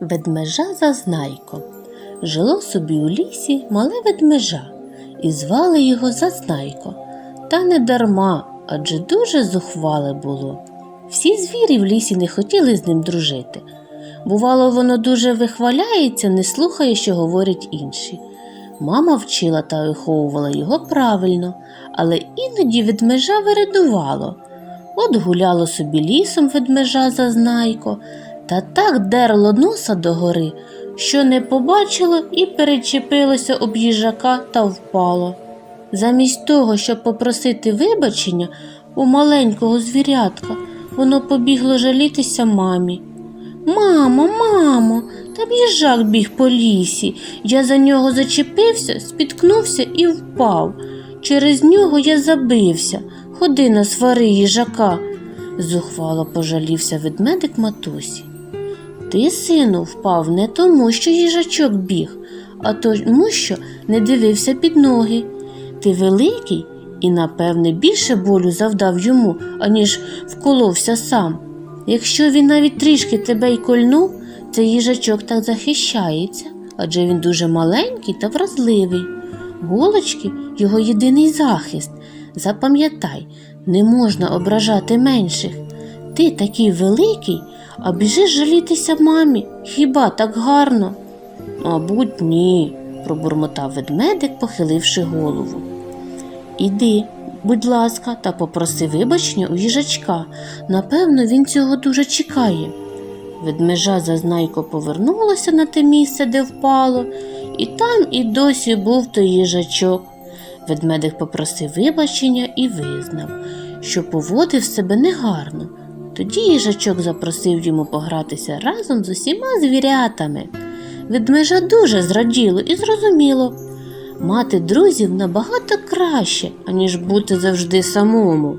Ведмежа Зазнайко. Жило собі у лісі мале ведмежа, і звали його Зазнайко. Та не дарма, адже дуже зухвале було. Всі звірі в лісі не хотіли з ним дружити. Бувало, воно дуже вихваляється, не слухає, що говорять інші. Мама вчила та виховувала його правильно, але іноді ведмежа виридувало. От гуляло собі лісом ведмежа зазнайко, та так дерло носа догори, що не побачило і перечепилося об їжака та впало. Замість того, щоб попросити вибачення у маленького звірятка, воно побігло жалітися мамі. Мамо, мамо, там їжак біг по лісі. Я за нього зачепився, спіткнувся і впав. Через нього я забився. Ходи на свари їжака, зухвало пожалівся ведмедик матусі. Ти, сину, впав не тому, що їжачок біг, а тому, що не дивився під ноги. Ти великий і, напевне, більше болю завдав йому, аніж вколовся сам. Якщо він навіть трішки тебе й кольнув, цей їжачок так захищається, адже він дуже маленький та вразливий. Голочки його єдиний захист. Запам'ятай, не можна ображати менших. Ти такий великий, а біжиш жалітися мамі. Хіба так гарно? Мабуть, ні, пробурмотав ведмедик, похиливши голову. Іди, будь ласка, та попроси вибачення у їжачка. Напевно, він цього дуже чекає. Ведмежа зазнайко повернулася на те місце, де впало, і там і досі був той їжачок. Ведмедик попросив вибачення і визнав, що поводив себе негарно. Тоді їжачок запросив йому погратися разом з усіма звірятами. Ведмежа дуже зраділо і зрозуміло. Мати друзів набагато краще, аніж бути завжди самому.